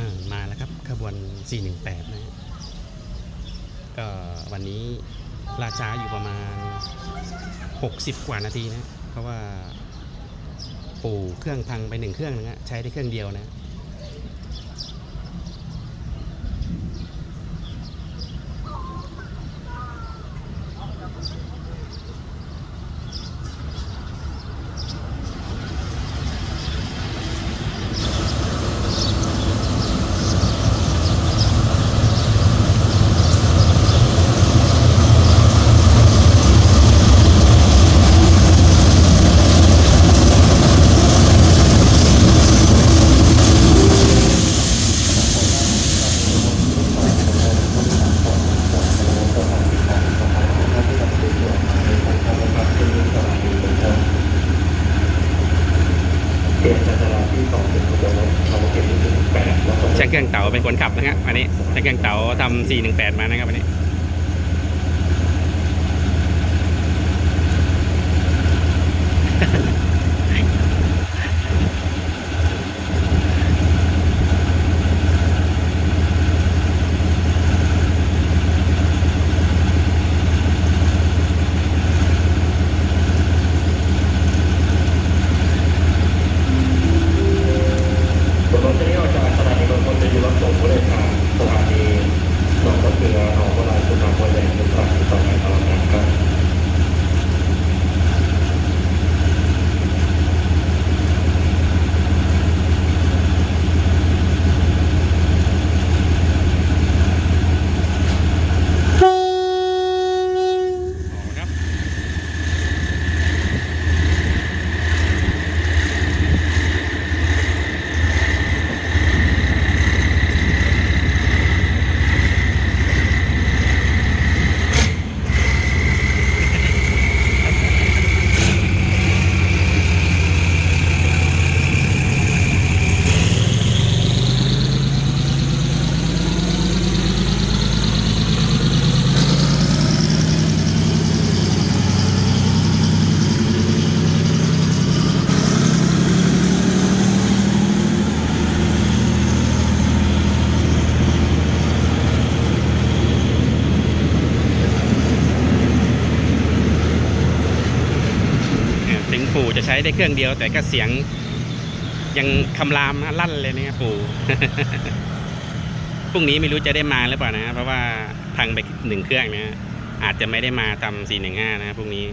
อ่ามาแล้วครับขบวน 418 นะฮะก็วันนี้ราช้าอยู่ประมาณ 60 กว่านาทีนะ เพราะว่า ปู่เครื่องพังไปหนึ่งเครื่องนะฮะใช้ได้เครื่องเดียวนะ เปลี่ยนจากตลาดที่สองเป็นขบวนรถเขาเก็บที่แปดแล้วก็ ช่าง เครื่องเต๋าเป็นคนขับนะฮะวันนี้ช่างเครื่องเต๋าทำ418 มานะครับวันนี้ บนรถจะเรียกว่าจากสถานีบางคนจะอยู่รับส่งผู้โดยสารสถานีหนองมะเกลือหนองบัวลายสุพรรณบุรีเป็นสถานีต่อไปตลอดการครับ ครับเนี่ย ถึงปู่จะใช้ได้เครื่องเดียว แต่ก็เสียงยังคำรามลั่นเลยนะครับปู่พรุ่งนี้ไม่รู้จะได้มาหรือเปล่านะ เพราะว่าพังไปหนึ่งเครื่องนะอาจจะไม่ได้มาทำสี่หนึ่งห้านะพรุ่งนี้